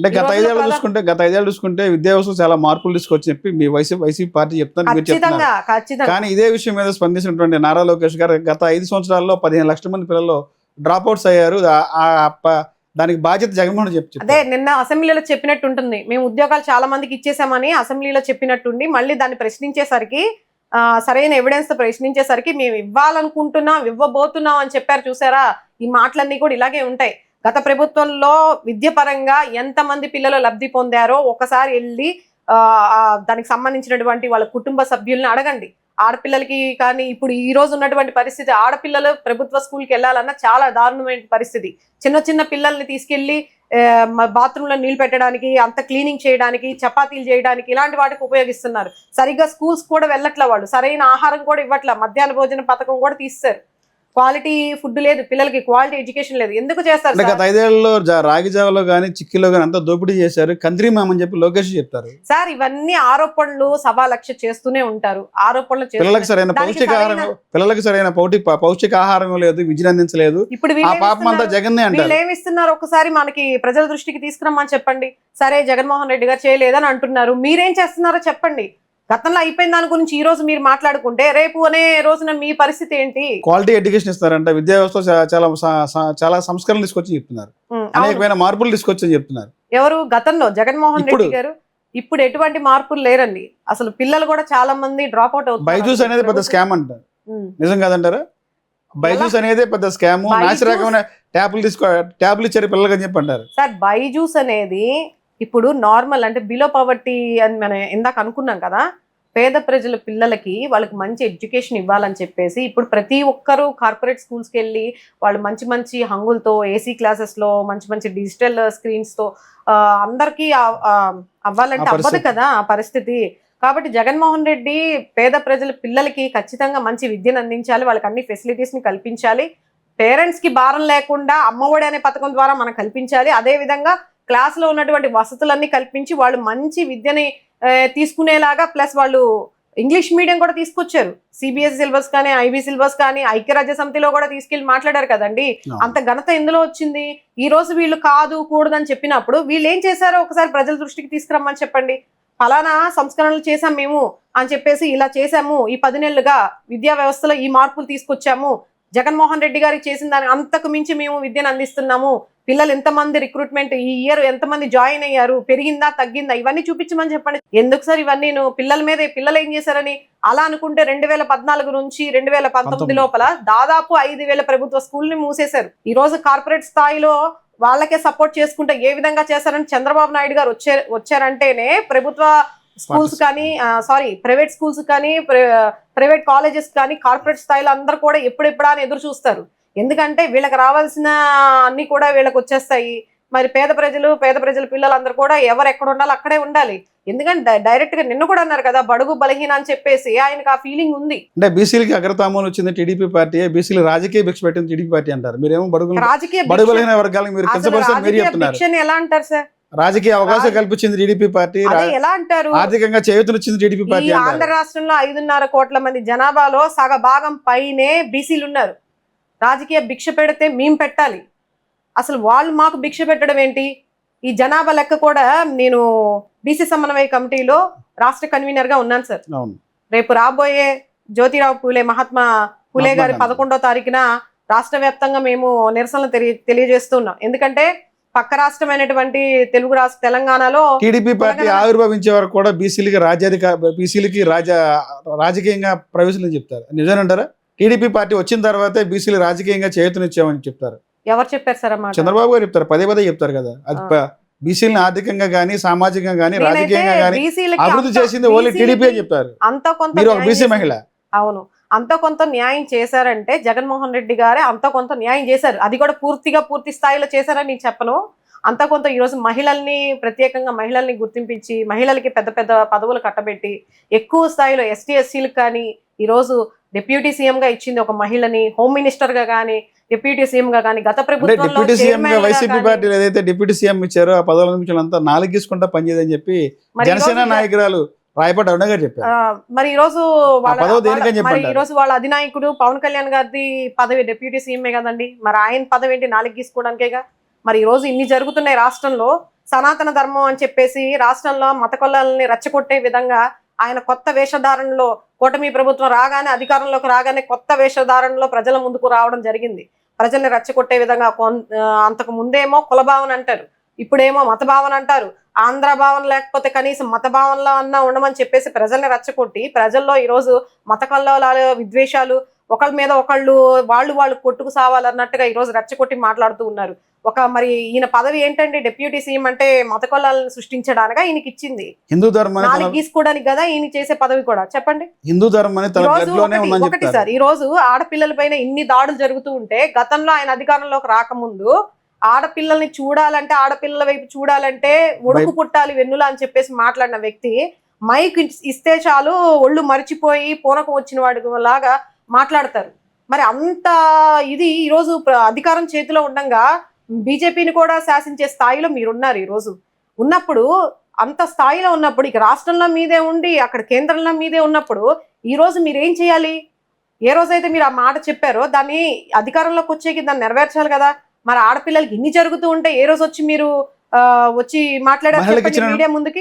అంటే గత ఐదేళ్ళు చూసుకుంటే గత ఐదేళ్ళు చూసుకుంటే విద్యా వ్యవస్థ చాలా మార్పులు తీసుకొచ్చి చెప్పి మీ వైసీపీ వైసీపీ పార్టీ చెప్తాను కానీ ఇదే విషయం మీద స్పందించినటువంటి నారా లోకేష్ గారు గత ఐదు సంవత్సరాల్లో పదిహేను లక్షల మంది పిల్లలు డ్రాప్ అవుట్స్ అయ్యారు దానికి బాధ్యత జగన్మోహన్ చెప్పి అదే నిన్న అసెంబ్లీలో చెప్పినట్టు ఉంటుంది. మేము ఉద్యోగాలు చాలా మందికి ఇచ్చేసామని అసెంబ్లీలో చెప్పినట్టుండి మళ్ళీ దాన్ని ప్రశ్నించేసరికి ఆ, సరైన ఎవిడెన్స్తో ప్రశ్నించేసరికి మేము ఇవ్వాలనుకుంటున్నాం ఇవ్వబోతున్నాం అని చెప్పారు. చూసారా? ఈ మాటలన్నీ కూడా ఇలాగే ఉంటాయి. గత ప్రభుత్వంలో విద్య పరంగా ఎంతమంది పిల్లలు లబ్ధి పొందారో ఒకసారి వెళ్ళి దానికి సంబంధించినటువంటి వాళ్ళ కుటుంబ సభ్యుల్ని అడగండి. ఆడపిల్లలకి కానీ ఇప్పుడు ఈ రోజు ఉన్నటువంటి పరిస్థితి ఆడపిల్లలు ప్రభుత్వ స్కూల్కి వెళ్ళాలన్నా చాలా దారుణమైన పరిస్థితి. చిన్న చిన్న పిల్లల్ని తీసుకెళ్ళి బాత్రూంలో నీళ్ళు పెట్టడానికి అంత క్లీనింగ్ చేయడానికి చపాతీలు చేయడానికి ఇలాంటి వాటికి ఉపయోగిస్తున్నారు. సరిగ్గా స్కూల్స్ కూడా వెళ్ళట్ల వాళ్ళు. సరైన ఆహారం కూడా ఇవ్వట్ల. మధ్యాహ్న భోజన పథకం కూడా తీస్తారు క్వాలిటీ ఫుడ్ లేదు పిల్లలకి క్వాలిటీ ఎడ్యుకేషన్ లేదు. ఎందుకు చేస్తారు? గత ఐదేళ్ళలో రాగి జావలో కానీ చిక్కిలో కానీ అంతా దోపిడీ చేశారు. కంత్రి మామని చెప్పి లోకేష్ చెప్తారు. సార్ ఇవన్నీ ఆరోపణలు సభా లక్ష్య చేస్తూనే ఉంటారు. ఆరోపణలు పిల్లలకు సరైన పౌష్టికాహారం పిల్లలకు సరైన పౌటి పౌష్టికాహారం లేదు విద్యను అందించలేదు. ఇప్పుడు ఆ వీళ్ళు పాపం అంతా ఏమిస్తున్నారు? జగన్నే అంటారు. వీళ్ళు ఏమిస్తున్నారు ఒకసారి మనకి ప్రజల దృష్టికి తీసుకురమ్మని చెప్పండి. సరే జగన్మోహన్ రెడ్డి గారు చేయలేదని అంటున్నారు. మీరేం చేస్తున్నారో చెప్పండి. గతంలో అయిపోయిన దాని గురించి ఈ రోజు మీరు మాట్లాడుకుంటే రేపు అనే రోజున మీ పరిస్థితి ఏంటి? క్వాలిటీ ఎడ్యుకేషన్ ఇస్తారంట విద్యా వ్యవస్థ చాలా స- స- చాలా సంస్కరణలు తీసుకొచ్చి చెప్తున్నారు. అనేకమైన మార్పులు తీసుకొచ్చి చెప్తున్నారు. ఎవరు? గతంలో జగన్మోహన్ రెడ్డి గారు? ఇప్పుడు ఎటువంటి మార్పులు లేరండి. అసలు పిల్లలు కూడా చాలా మంది డ్రాప్ అవుట్ అవుతున్నారు. బైజూస్ అనేది పెద్ద స్కామ్ అంట. ఉం. నిజం కాదంటారా? బైజూస్ అనేది పెద్ద స్కామ్. నాసి రకమైన ట్యాబ్లు తీసుకో ట్యాబ్లు ఇచ్చారు పిల్లలకి అని చెప్పి అంటారు. సార్ బైజూస్ అనేది ఇప్పుడు నార్మల్ అంటే బిలో పవర్టీ అని మనం ఇందాక అనుకున్నాం కదా పేద ప్రజల పిల్లలకి వాళ్ళకి మంచి ఎడ్యుకేషన్ ఇవ్వాలని చెప్పేసి ఇప్పుడు ప్రతి ఒక్కరూ కార్పొరేట్ స్కూల్స్కి వెళ్ళి వాళ్ళు మంచి మంచి హంగులతో ఏసీ క్లాసెస్లో మంచి మంచి డిజిటల్ స్క్రీన్స్తో అందరికీ అవ్వాలంటే అవ్వదు. కదా ఆ పరిస్థితి. కాబట్టి జగన్మోహన్ రెడ్డి పేద ప్రజల పిల్లలకి ఖచ్చితంగా మంచి విద్యను అందించాలి వాళ్ళకి అన్ని ఫెసిలిటీస్ని కల్పించాలి. పేరెంట్స్కి భారం లేకుండా అమ్మఒడి అనే పథకం ద్వారా మనం కల్పించాలి. అదే విధంగా క్లాస్లో ఉన్నటువంటి వసతులన్నీ కల్పించి వాళ్ళు మంచి విద్యని తీసుకునేలాగా ప్లస్ వాళ్ళు ఇంగ్లీష్ మీడియం కూడా తీసుకొచ్చారు. సిబిఎస్ఈ సిలబస్ కానీ ఐబీ సిలబస్ కానీ ఐక్యరాజ్య సమితిలో కూడా తీసుకెళ్ళి మాట్లాడారు కదండి. అంత ఘనత ఎందులో వచ్చింది? ఈ రోజు వీళ్ళు కాదు కూడదని చెప్పినప్పుడు వీళ్ళు ఏం చేశారో ఒకసారి ప్రజల దృష్టికి తీసుకురమ్మని చెప్పండి. ఫలానా సంస్కరణలు చేశాం మేము అని చెప్పేసి ఇలా చేశాము. ఈ పది నెలలుగా విద్యా వ్యవస్థలో ఈ మార్పులు తీసుకొచ్చాము. జగన్మోహన్ రెడ్డి గారికి చేసిన దాని అంతకు మించి మేము విద్యను అందిస్తున్నాము. పిల్లలు ఎంతమంది రిక్రూట్మెంట్ ఈ ఇయర్ ఎంతమంది జాయిన్ అయ్యారు? పెరిగిందా? తగ్గిందా? ఇవన్నీ చూపించమని చెప్పండి. ఎందుకు సార్ ఇవన్నీ? నువ్వు పిల్లల మీద పిల్లలు ఏం చేశారని అలా అనుకుంటే రెండు వేల పద్నాలుగు నుంచి రెండు వేల పంతొమ్మిది. లోపల దాదాపు ఐదు వేల ప్రభుత్వ స్కూల్ని మూసేశారు. ఈ రోజు కార్పొరేట్ స్థాయిలో వాళ్ళకే సపోర్ట్ చేసుకుంటే ఏ విధంగా చేశారని చంద్రబాబు నాయుడు గారు వచ్చే వచ్చారంటేనే ప్రభుత్వ స్కూల్స్ కానీ సారీ ప్రైవేట్ స్కూల్స్ కానీ ప్రైవేట్ కాలేజెస్ కానీ కార్పొరేట్ స్థాయిలో అందరూ కూడా ఎప్పుడెప్పుడా అని ఎదురు చూస్తారు. ఎందుకంటే వీళ్ళకి రావాల్సిన అన్ని కూడా వీళ్ళకి వచ్చేస్తాయి. మరి పేద ప్రజలు పేద ప్రజల పిల్లలందరూ కూడా ఎవరు ఎక్కడ ఉండాలో అక్కడే ఉండాలి. ఎందుకంటే డైరెక్ట్గా నిన్న కూడా అన్నారు కదా బడుగు బలహీన అని చెప్పేసి ఆయనకు ఆ ఫీలింగ్ ఉంది. అంటే బీసీలకి అగ్రతామం వచ్చింది టీడీపీ పార్టీ బీసీలు రాజకీయ భిక్ష పెట్టింది టీడీపీ పార్టీ అంటారు. మీరేమో బడుగు రాజకీయ భిక్ష- బడుగులైన వర్గాలకు మీరు కించపరుస్తారు ఎలా అంటారు సార్? రాజకీయ అవకాశం కల్పించింది టీడీపీ పార్టీ ఎలా అంటారు? ఆర్థికంగా చేయూతనిచ్చింది టీడీపీ పార్టీ ఆంధ్ర రాష్ట్రంలో ఐదున్నర కోట్ల మంది జనాభాలో సగ భాగం పైనే బీసీలు ఉన్నారు. రాజకీయ భిక్ష పెడితే మేము పెట్టాలి. అసలు వాళ్ళు మాకు భిక్ష పెట్టడం ఏంటి? ఈ జనాభా లెక్క కూడా నేను బీసీ సమన్వయ కమిటీలో రాష్ట్ర కన్వీనర్గా ఉన్నాను సార్. రేపు రాబోయే జ్యోతిరావు పూలే మహాత్మా పూలే గారి. పదకొండో తారీఖున రాష్ట్ర వ్యాప్తంగా మేము నిరసనలు తెలియ తెలియజేస్తున్నాం. ఎందుకంటే పక్క రాష్ట్రమైనటువంటి తెలుగు రాష్ట్ర తెలంగాణలో టీడీపీ పార్టీ ఆవిర్భవించే వరకు కూడా బీసీలకి రాజ్యాధిక బీసీలకి రాజ రాజకీయంగా ప్రవేశం చెప్తారు. నిజమేనంటారా? టీడీపీ పార్టీ వచ్చిన తర్వాతే బీసీలు రాజకీయంగా చేయూతనిచ్చామని చెప్తారు. ఎవరు చెప్పారు సార్ చంద్రబాబు గారు చెప్తారు. పదే పదే చెప్తారు కదా. అది. బీసీలను ఆర్థికంగా కానీ సామాజికంగా నేనైతే రాజకీయంగా బీసీలకి అభివృద్ధి చేసింది ఓన్లీ టీడీపీ అని చెప్తారు. మీరు ఒక బీసీ. మహిళ. అవును. అంత కొంత న్యాయం చేశారంటే జగన్మోహన్ రెడ్డి గారే అంత కొంత న్యాయం చేశారు. అది కూడా పూర్తిగా పూర్తి స్థాయిలో చేశారని నేను చెప్పను. అంత కొంత ఈరోజు మహిళల్ని ప్రత్యేకంగా మహిళల్ని గుర్తింపించి మహిళలకి పెద్ద పెద్ద పదవులు కట్టబెట్టి ఎక్కువ స్థాయిలో ఎస్టీ ఎస్సీలకు కానీ ఈరోజు డిప్యూటీ సీఎం గా ఇచ్చింది ఒక మహిళని హోమ్ మినిస్టర్గా కానీ డిప్యూటీ సీఎం గా కానీ గత అంటే ప్రభుత్వంలో డిప్యూటీ సీఎం గా chairman గా వైసీపీ పార్టీలు ఏదైతే డిప్యూటీ సీఎం ఇచ్చారో ఆ పదవుల నుంచి అంతా నాలుగు తీసుకుంటా పనిచేయదని చెప్పి జనసేన నాయకురాలు రాయపాటి అరుణ గారు చెప్పారు. ఆ, మరి ఈ రోజు వాళ్ళ పదవి దేనికని వాళ్ళ- మరి చెప్పంటారు? ఈ రోజు వాళ్ళ అధినాయకుడు పవన్ కళ్యాణ్ గారిది పదవి డిప్యూటీ సీఎంఏ కదండి? మరి ఆయన పదవి ఏంటి? నాలుగు గీసుకోవడానికేగా మరి ఈ రోజు ఇన్ని జరుగుతున్నాయి రాష్ట్రంలో సనాతన ధర్మం అని చెప్పేసి రాష్ట్రంలో మత కొల్లల్ని రెచ్చగొట్టే విధంగా ఆయన కొత్త వేషధారణలో కూటమి ప్రభుత్వం రాగానే అధికారంలోకి రాగానే కొత్త వేషధారణలో ప్రజల ముందుకు రావడం జరిగింది. ప్రజల్ని రెచ్చగొట్టే విధంగా అంతకు ముందేమో కుల భావన అంటారు. ఇప్పుడేమో మత భావన అంటారు. ఆంధ్ర భావన లేకపోతే కనీసం మత భావనలో అన్నా ఉండమని చెప్పేసి ప్రజల్ని రెచ్చగొట్టి ప్రజల్లో ఈరోజు మత కల్లోలాలు విద్వేషాలు ఒకళ్ళ మీద ఒకళ్ళు వాళ్ళు వాళ్ళు కొట్టుకు సావాలన్నట్టుగా ఈరోజు రెచ్చగొట్టి మాట్లాడుతూ ఉన్నారు. ఒక మరి ఈయన పదవి ఏంటంటే డిప్యూటీ సీఎం అంటే మత కొల్లాలను సృష్టించడానిగా ఈయనకి ఇచ్చింది? హిందూ ధర్మాన్ని గీసుకోవడానికి కదా ఈయన చేసే పదవి కూడా. చెప్పండి. హిందూ ధర్మాన్ని ఒకటి- సార్ ఈ రోజు ఆడపిల్లల పైన ఇన్ని దాడులు జరుగుతూ ఉంటే గతంలో ఆయన అధికారంలోకి రాకముందు ఆడపిల్లల్ని చూడాలంటే ఆడపిల్లల వైపు చూడాలంటే ఒడుకు పుట్టాలి వెన్నుల అని చెప్పేసి మాట్లాడిన వ్యక్తి మైక్ ఇస్- ఇస్తే చాలు ఒళ్ళు మరిచిపోయి పూనకం వచ్చిన వాడి లాగా మాట్లాడతారు. మరి అంత ఇది ఈ రోజు ప్ర- అధికారం చేతిలో ఉండంగా బీజేపీని కూడా శాసించే స్థాయిలో మీరున్నారు ఈ రోజు. ఉన్నప్పుడు అంత స్థాయిలో ఉన్నప్పుడు ఇక రాష్ట్రంలో మీదే ఉండి అక్కడ కేంద్రంలో మీదే ఉన్నప్పుడు ఈ రోజు మీరు ఏం చేయాలి? ఏ రోజైతే మీరు ఆ మాట చెప్పారో దాన్ని అధికారంలోకి వచ్చేకి దాన్ని నెరవేర్చాలి కదా. మరి ఆడపిల్లలకి ఇన్ని జరుగుతూ ఉంటే ఏ రోజు వచ్చి మీరు వచ్చి మాట్లాడారు మీడియా ముందుకి?